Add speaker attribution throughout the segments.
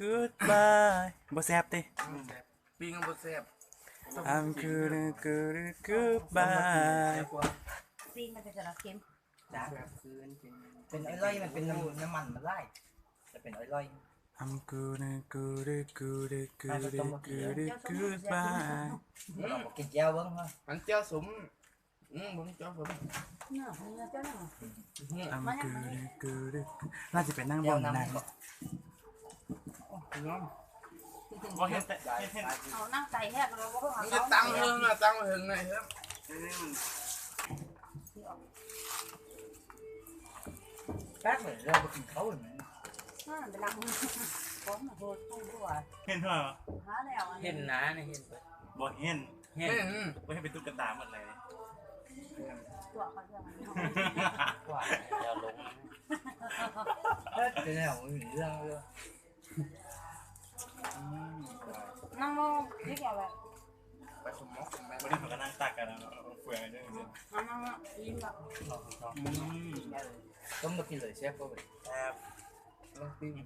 Speaker 1: goodbye บ่แซ่บติ
Speaker 2: ปิ้งบ่แซ่บ
Speaker 1: I'm good good goodbye
Speaker 3: ซีนมันจะจะระเค็ม
Speaker 2: จ้าเป็นอ้อยๆมันเป็นน้ำน้ำมันมันไล่จะเป็นอ้อย
Speaker 1: I'm good good good good good
Speaker 3: good bye. Cái treo vẫn thôi. Anh treo súng. Ừ, vẫn treo vẫn.
Speaker 1: I'm good good. Là chỉ phải năng vòng này. Ngon. Có hết. Nó
Speaker 2: năng tay hết rồi.
Speaker 1: Nó tăng
Speaker 2: hơn là tăng
Speaker 4: hơn này hết.
Speaker 1: Bác này ra bực mình khấu rồi mẹ. นเอา
Speaker 3: นั่งใจแทบเราก็
Speaker 4: นเฮิงอะตั้งเฮิงไงครับ
Speaker 2: แป๊กเลยเราไปกินเขาเลยไหม
Speaker 3: น่าไปล้างโหดต้ด้วย
Speaker 1: เห็นเหรอ
Speaker 3: หาแล้ว
Speaker 2: เห็นนะเนี่ยเห็น
Speaker 1: บ่เห็น
Speaker 2: เห็น
Speaker 1: บ่เห็นเป็นตุ๊กตาหมดเลย
Speaker 3: ตัวเขาจะมัน
Speaker 2: กว่าจะลงเป็นแนวมีเรื่องเลย
Speaker 3: นั่งมองนี่แกแบบ
Speaker 4: ไปสมองผมไป
Speaker 1: วันนี้ผมก็นั่งตักกันนะเฟืองกันด้วย
Speaker 3: นั่งนั่งยิ้มแบบ
Speaker 2: ต้มมากินเลยเชฟก็ไป
Speaker 1: แซ่บ
Speaker 4: ลองปิ้ง
Speaker 3: นี่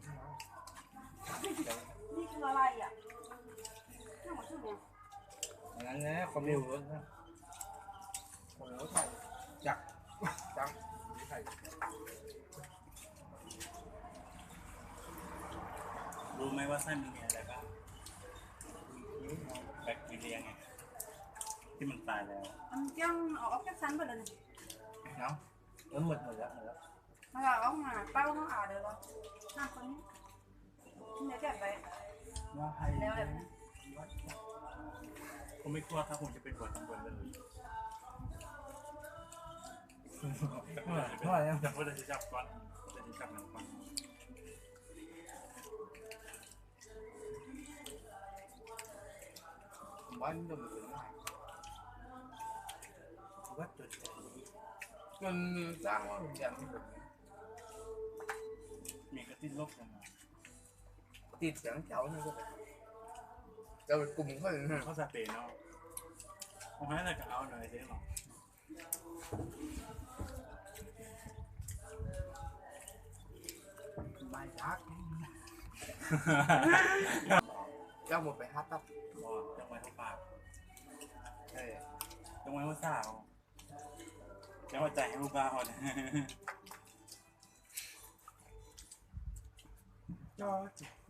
Speaker 3: คืออะไรอะนั่งมาชื่อเนี่ย
Speaker 2: งั้นนะความเร็วนะ
Speaker 4: คนแล้วไทยจักจังไทย
Speaker 1: รู้ไหมว่าไส้มันมีอะไรบ้างแบคทีเรียไงที่มันตายแล้ว
Speaker 3: มันเจ้าเอาออกจากชั้นไปเลย
Speaker 2: เนาะเออหมดหมดแล้วหมดแล้ว
Speaker 3: มันเอาออกมาเป้าน้องอ่านเดี๋ยวเรา น้ำคนนี้เนี่ยแกไป
Speaker 2: ว่าให้
Speaker 3: แล้วแบบ
Speaker 1: ผมไม่กลัวครับผมจะเป็นหัวตำบลเลย
Speaker 2: เมื่อไหร่
Speaker 1: แต่ว่าจะจับก่อนจะจับมันก่อน
Speaker 4: บ้านเดิมถึง
Speaker 2: วัดจุด
Speaker 4: เงินสร้างว่าผมอยากมีแบบ
Speaker 1: มีกระติดลบกันมา
Speaker 4: ติดเสียงเจ้านี่ก็แบบจะเป็นกลุ่มเขาเลยนะ
Speaker 1: เขาสเปรย์เนาะผมให้อะไรก็เอาหน่อยได้หรอ
Speaker 4: ไม่รักเจ้าหมดไปฮัตตับ
Speaker 1: บอกจังไว้เขาปาก
Speaker 4: เออ
Speaker 1: จังไว้เขาสาวจังไว้ใจให้ลูกบ้าเขาเนี่ย
Speaker 4: จอจิบไป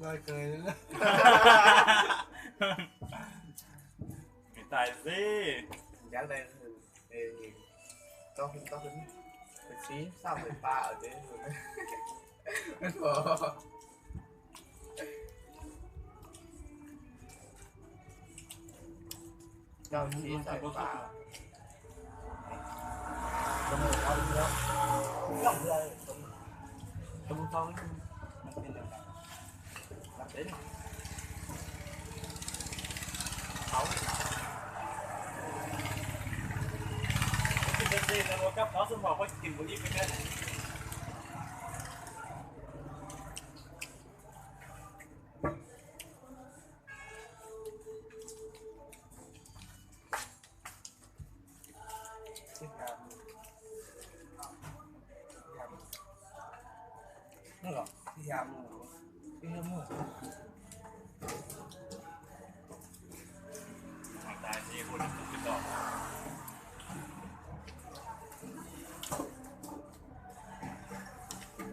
Speaker 4: ได้เคยเลย
Speaker 1: ไม่ตายสิ
Speaker 4: ยากได้เออต้องต้องเป็นเป็นสีสร้างเป็นปลาเอาเด้ไม่พอเจ้าสีใส่ปลา
Speaker 2: ตรงนี้เอาแล้วย่อมเยตรง
Speaker 1: ตะบุทองนี่มันเป็นยั tung con đặt bên đường đặt đến sáu cái bên đây là nó cấp đó xong rồi tìm một đi bên đây หร
Speaker 2: อที่ทำที่มือ
Speaker 1: ตายสิคนจะติดดอก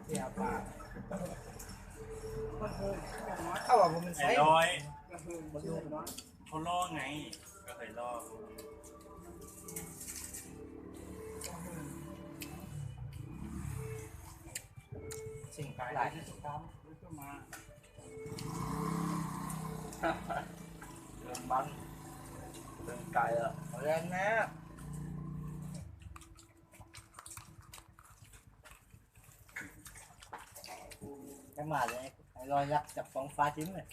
Speaker 2: ที่ทำปลาเข้าว่าผมเป็น
Speaker 1: ไอ้
Speaker 2: ไซส์
Speaker 1: ร้อย
Speaker 2: มันดูเนาะ
Speaker 1: เขาล่อไง ก็เคยล่อ
Speaker 2: xỉn lại đường băng đường cài rồi lên nha cái mà này
Speaker 1: lo dắt chập
Speaker 2: con phá chín này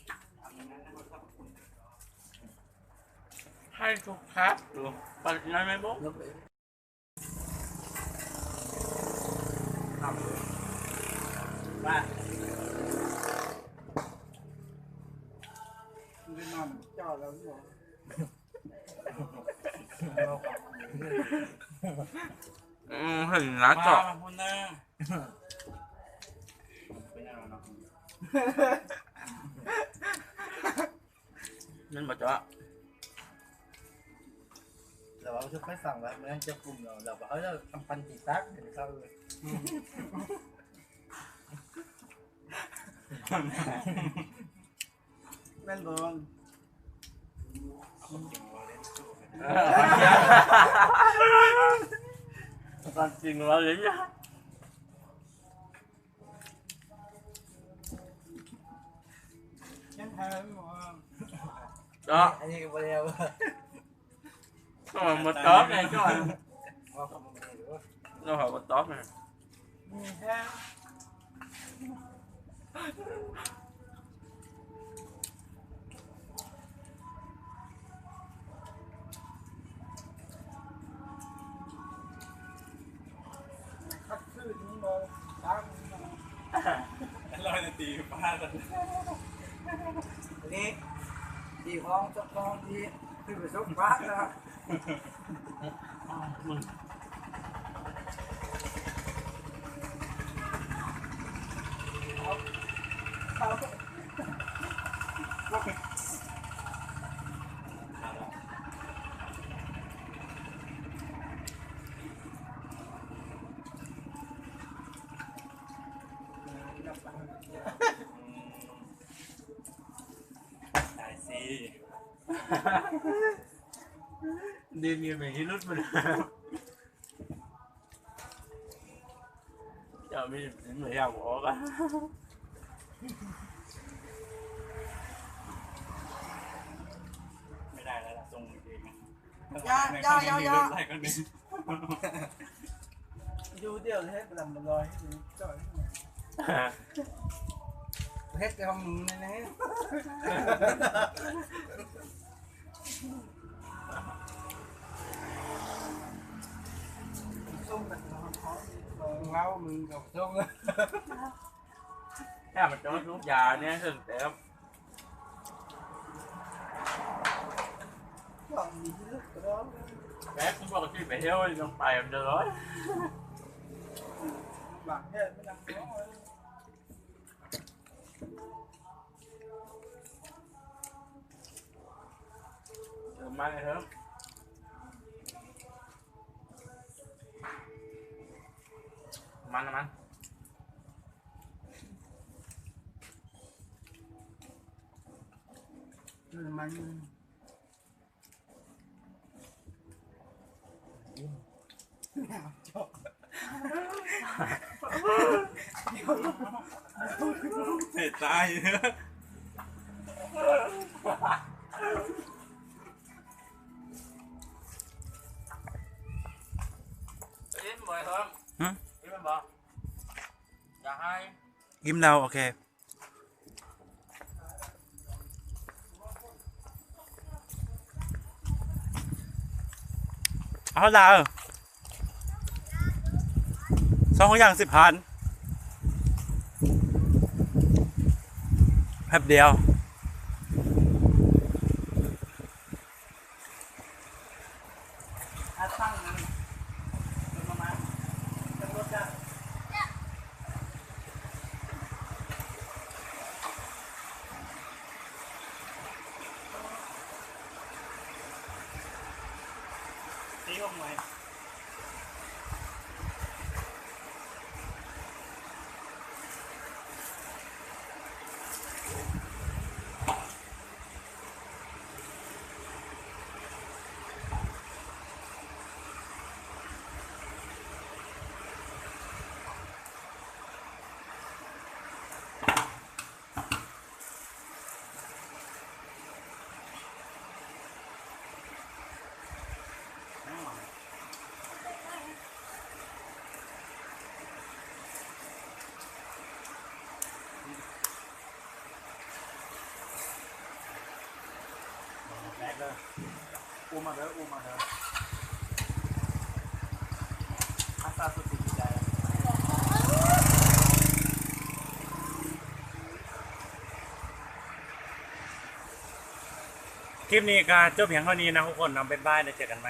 Speaker 2: hai chục khác được, bật năm mươi mốt อืมเห็
Speaker 1: นนะ มา
Speaker 5: เจาะ
Speaker 1: มาคุณนะเป็นยังไงเนาะ
Speaker 5: นั่นมาเจาะ
Speaker 2: เราเอาชุดไม่สั่งแล้วมันจะกลุ่มเราเราบอกเออเราทำพันตีตักเดี๋ยวเข้าเลย
Speaker 4: แม่นบอง
Speaker 5: ตอนจริงเราเลยเนี่ย
Speaker 4: ยังแทนบอง
Speaker 5: bạn chỉnh
Speaker 2: vào đấy nhá đó. Không mà một tóp này các
Speaker 5: bạn đâu hỏi một tóp này ตี
Speaker 1: ป้ากัน
Speaker 4: อันนี้ที่ห้องสักห้องที่คือไปส่งพระนะ
Speaker 5: มึง
Speaker 1: ไ đi
Speaker 5: như mày
Speaker 1: lút mình Trời mình đến mày hào bỏ cả Cái này là dùng gì? Dạ, dạ,
Speaker 4: dạ, dạ Du tiêu hết làm một rồi
Speaker 1: hết Trời hết không nên
Speaker 4: hết ngáo mình gặp xuống ha mà cho lúc già nè thường đẹp. Bé cũng còn chưa về thôi không tài em được rồi bạn thế mới làm mai này hơn ăn làm ăn. Làm ăn. Nào cho. Thể tai nữa ลือกก็ได้
Speaker 5: แป๊บผมบอกที่ไปเที่ยวต้องไปมันจะร้อย
Speaker 4: บางแค่ไม่นำร้องเลย
Speaker 5: เออมาเลยครับมันนะมัน
Speaker 4: มันจบ
Speaker 1: เสียตาย
Speaker 5: ยิ้มบ่อยครับยิ้มมันบอกอยากให้
Speaker 1: ยิ้มเราโอเค เอาดาวสองอย่างสิบพันแป๊บเดียว
Speaker 4: อาตั้งนั้นเป็น long way. ม
Speaker 1: มาเด้ออูมาเด้อคลิปนี้ก็จบเพียงเท่านี้นะทุกคนนำเป็นบ้านเดี๋เจอกันไหม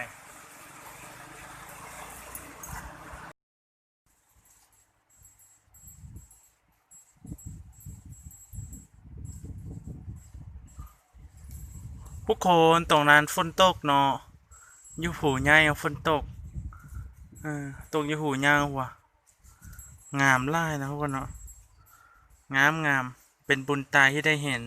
Speaker 1: ผู้คนตรงนั้นฝนตกเนาะอยู่หูใหญ่ฝนตกเออตกอยู่หูยางว่ะงามไล่นะทุกคนเนาะงามงามเป็นบุญตายที่ได้เห็น